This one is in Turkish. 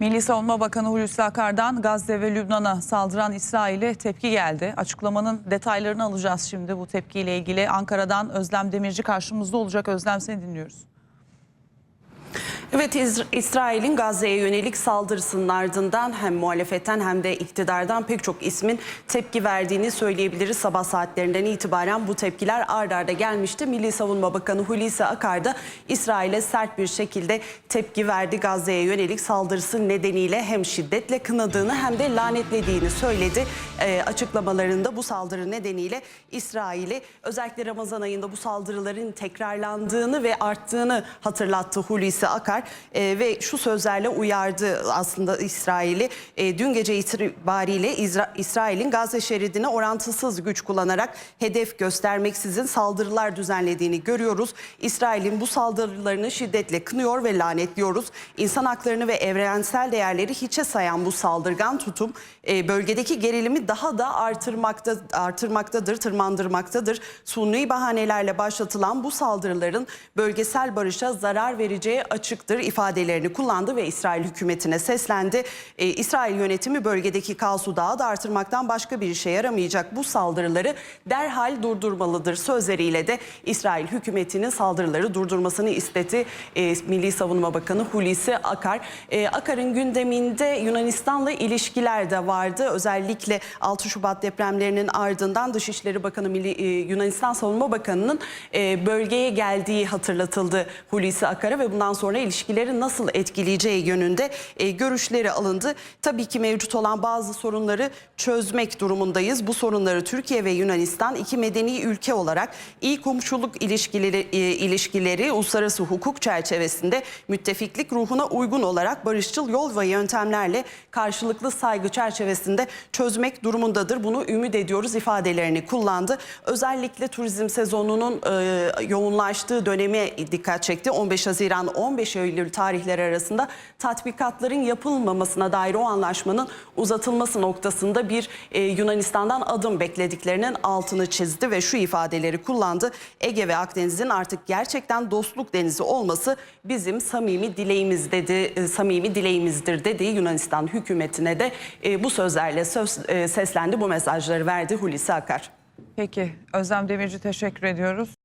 Milli Savunma Bakanı Hulusi Akar'dan Gazze ve Lübnan'a saldıran İsrail'e tepki geldi. Açıklamanın detaylarını alacağız şimdi bu tepkiyle ilgili. Ankara'dan Özlem Demirci karşımızda olacak. Özlem seni dinliyoruz. Evet İsrail'in Gazze'ye yönelik saldırısının ardından hem muhalefetten hem de iktidardan pek çok ismin tepki verdiğini söyleyebiliriz. Sabah saatlerinden itibaren bu tepkiler ard arda gelmişti. Milli Savunma Bakanı Hulusi Akar da İsrail'e sert bir şekilde tepki verdi. Gazze'ye yönelik saldırısı nedeniyle hem şiddetle kınadığını hem de lanetlediğini söyledi. Ee, açıklamalarında bu saldırı nedeniyle İsrail'i özellikle Ramazan ayında bu saldırıların tekrarlandığını ve arttığını hatırlattı Hulusi Akar Ee, ve şu sözlerle uyardı aslında İsrail'i. Ee, dün gece itibariyle İsra- İsrail'in Gazze şeridine orantısız güç kullanarak hedef göstermeksizin saldırılar düzenlediğini görüyoruz. İsrail'in bu saldırılarını şiddetle kınıyor ve lanetliyoruz. İnsan haklarını ve evrensel değerleri hiçe sayan bu saldırgan tutum e, bölgedeki gerilimi daha da artırmakta artırmaktadır, tırmandırmaktadır. Suni bahanelerle başlatılan bu saldırıların bölgesel barışa zarar vereceği açıktır ifadelerini kullandı ve İsrail hükümetine seslendi. E, İsrail yönetimi bölgedeki kaosu daha da artırmaktan başka bir işe yaramayacak bu saldırıları derhal durdurmalıdır sözleriyle de İsrail hükümetinin saldırıları durdurmasını istedi. E, Milli Savunma Bakanı Hulusi Akar. E, Akar'ın gündeminde Yunanistan'la ilişkiler de vardı. Özellikle 6 Şubat depremlerinin ardından Dışişleri Bakanı Milli, e, Yunanistan Savunma Bakanı'nın e, bölgeye geldiği hatırlatıldı Hulusi Akar'a ve bundan sonra ilişkileri nasıl etkileyeceği yönünde e, görüşleri alındı. Tabii ki mevcut olan bazı sorunları çözmek durumundayız. Bu sorunları Türkiye ve Yunanistan iki medeni ülke olarak iyi komşuluk ilişkileri, e, ilişkileri uluslararası hukuk çerçevesinde müttefiklik ruhuna uygun olarak barışçıl yol ve yöntemlerle karşılıklı saygı çerçevesinde çözmek durumundadır. Bunu ümit ediyoruz ifadelerini kullandı. Özellikle turizm sezonunun e, yoğunlaştığı döneme dikkat çekti. 15 Haziran 15 Eylül tarihleri arasında tatbikatların yapılmamasına dair o anlaşmanın uzatılması noktasında bir e, Yunanistan'dan adım beklediklerinin altını çizdi ve şu ifadeleri kullandı. Ege ve Akdeniz'in artık gerçekten dostluk denizi olması bizim samimi dileğimiz dedi, e, samimi dileğimizdir dediği Yunanistan hükümetine de e, bu sözlerle söz, e, seslendi. Bu mesajları verdi Hulusi Akar. Peki Özlem Demirci teşekkür ediyoruz.